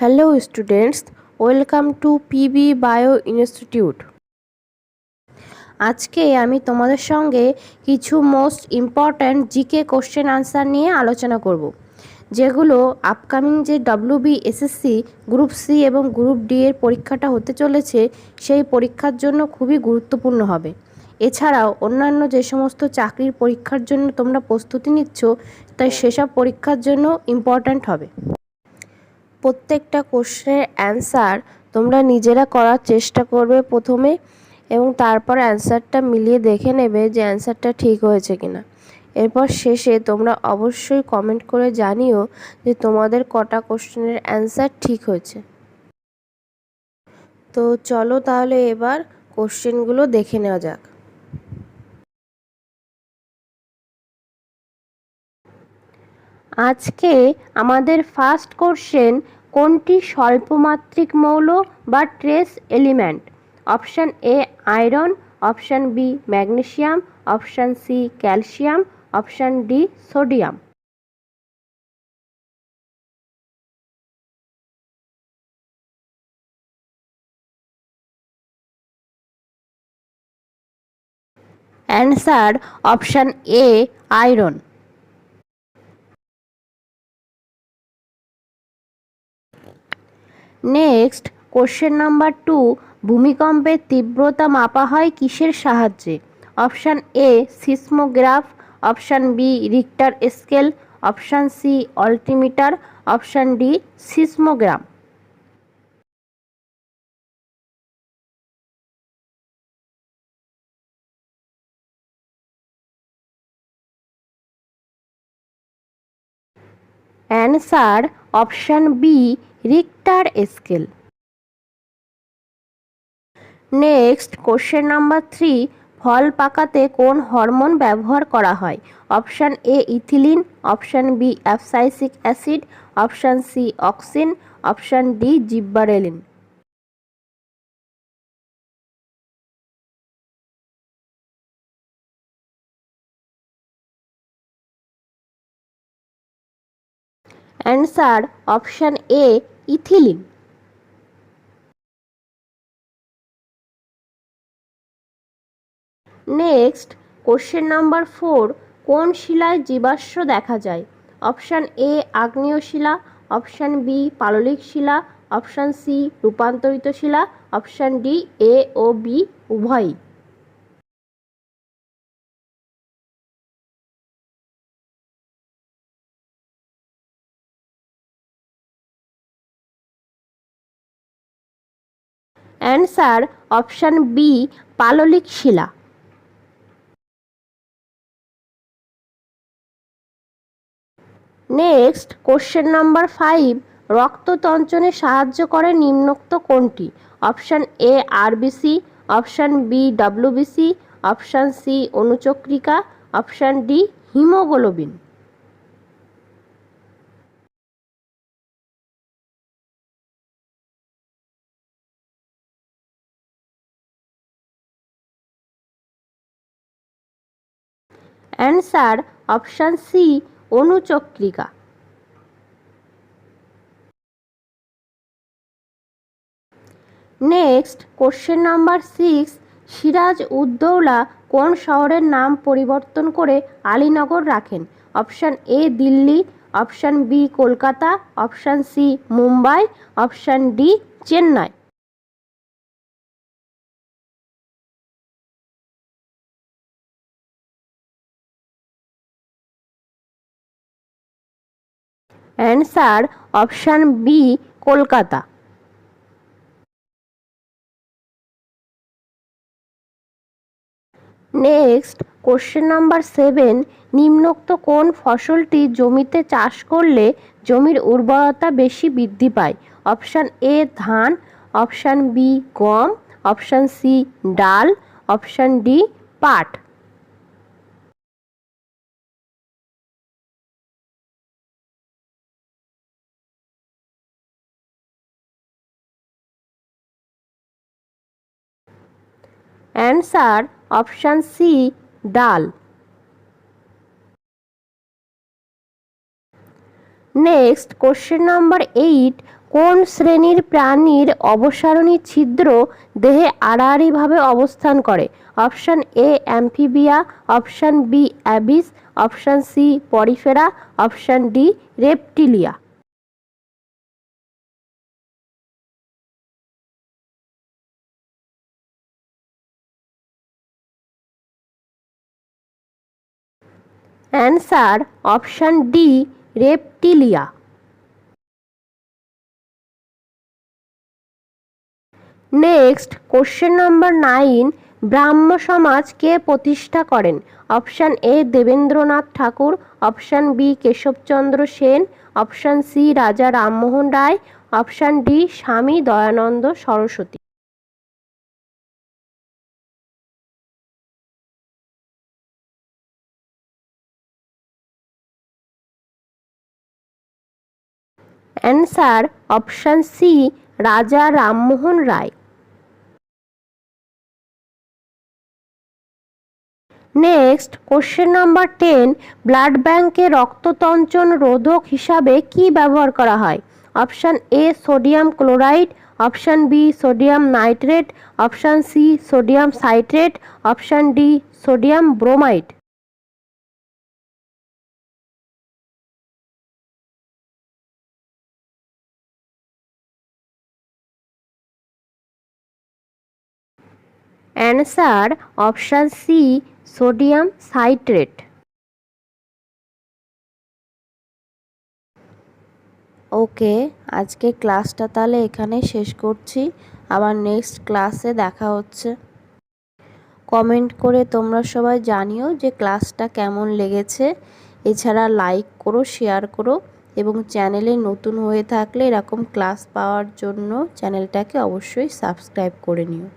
Hello students welcome to PB bio institute আজকে আমি তোমাদের সঙ্গে কিছু most important GK question answer নিয়ে আলোচনা করব, যেগুলো আপকামিং যে ডব্লিউবি এসএসসি গ্রুপ সি এবং গ্রুপ ডি এর পরীক্ষাটা হতে চলেছে, সেই পরীক্ষার জন্য খুবই গুরুত্বপূর্ণ হবে। এছাড়াও অন্যান্য যে সমস্ত চাকরির পরীক্ষার জন্য তোমরা প্রস্তুতি নিচ্ছ, তাই সেসব পরীক্ষার জন্য ইম্পর্ট্যান্ট হবে। প্রত্যেকটা কোশ্চেনের অ্যান্সার তোমরা নিজেরা করার চেষ্টা করবে প্রথমে এবং তারপর অ্যান্সারটা মিলিয়ে দেখে নেবে যে অ্যান্সারটা ঠিক হয়েছে কিনা। এরপর শেষে তোমরা অবশ্যই কমেন্ট করে জানিও যে তোমাদের কটা কোশ্চেনের অ্যান্সার ঠিক হয়েছে। তো চলো তাহলে এবার কোশ্চেনগুলো দেখে নেওয়া যাক। আজকে আমাদের ফার্স্ট কোশ্চেন কোনটি স্বল্পমাত্রিক মৌল বা trace element option A iron option B magnesium option C calcium option D sodium answer option A iron next question number two ভূমিকম্পের তীব্রতা মাপা হয় কিসের সাহায্যে? Option A seismograph option B Richter scale option C altimeter option D seismogram answer option B, Richter scale. Next, question number three, ফল পাকাতে কোন hormone ব্যবহার করা হয়? Option A, ethylene, option B, abscisic acid, option C, auxin, option D, gibberellin. Answer option A, ethylene. Next, question number four, কোন শিলায় জীবাশ্ম দেখা যায়? অপশান এ, আগ্নেয় শিলা, অপশান বি, পাললিক শিলা, অপশান সি, রূপান্তরিত শিলা, অপশান ডি, এ ও বি, উভয়ই। অ্যান্সার অপশান বি, পাললিক শিলা। নেক্সট, কোশ্চেন নাম্বার ফাইভ, রক্ততঞ্চনে সাহায্য করে নিম্নোক্ত কোনটি? Option A, RBC, option B, WBC, option C, অনুচক্রিকা, option D, haemoglobin. Answer option C, অনুচক্রিকা। Next, question number six, Siraj Uddaula কোন শহরের নাম পরিবর্তন করে আলীনগর রাখেন? Option A, Delhi, option B, Kolkata, option C, Mumbai, option D, Chennai. Answer option B, Kolkata. Next, question number seven, নিম্নোক্ত কোন ফসলটি জমিতে চাষ করলে জমির উর্বরতা বেশি বৃদ্ধি পায়? অপশান এ, ধান, অপশান বি, গম, অপশান সি, ডাল, অপশান ডি, পাট। অ্যান্সার অপশান সি, ডাল। নেক্সট, কোশ্চেন নাম্বার এইট, কোন শ্রেণির প্রাণীর অবসারণী ছিদ্র দেহে আড়াআড়িভাবে অবস্থান করে? Option A, Amphibia, option B, Aves, option C, Porifera, option D, Reptilia. Answer option D, Reptilia. Next, question number nine, Brahmo Samaj কে প্রতিষ্ঠা করেন? Option A, Debendranath Thakur. Option B, Keshab Chandra Sen. Option C, Raja Rammohan Roy. Option D, Swami Dayanand Saraswati. Answer option C, Raja Rammohan Roy. Next, question number ten, blood ব্যাংকে রক্ততঞ্চন রোধক হিসাবে কি ব্যবহার করা হয়? Option A, sodium chloride, option B, sodium nitrate, option C, sodium citrate, option D, sodium bromide. Answer option C, sodium citrate. Okay, আজকে ক্লাসটা তাহলে এখানে শেষ করছি। আবার নেক্সট ক্লাসে দেখা হচ্ছে। কমেন্ট করে তোমরা সবাই জানিও যে ক্লাসটা কেমন লেগেছে। এছাড়া লাইক করো, শেয়ার করো এবং চ্যানেলে নতুন হয়ে থাকলে এরকম ক্লাস পাওয়ার জন্য চ্যানেলটাকে অবশ্যই সাবস্ক্রাইব করে নিও।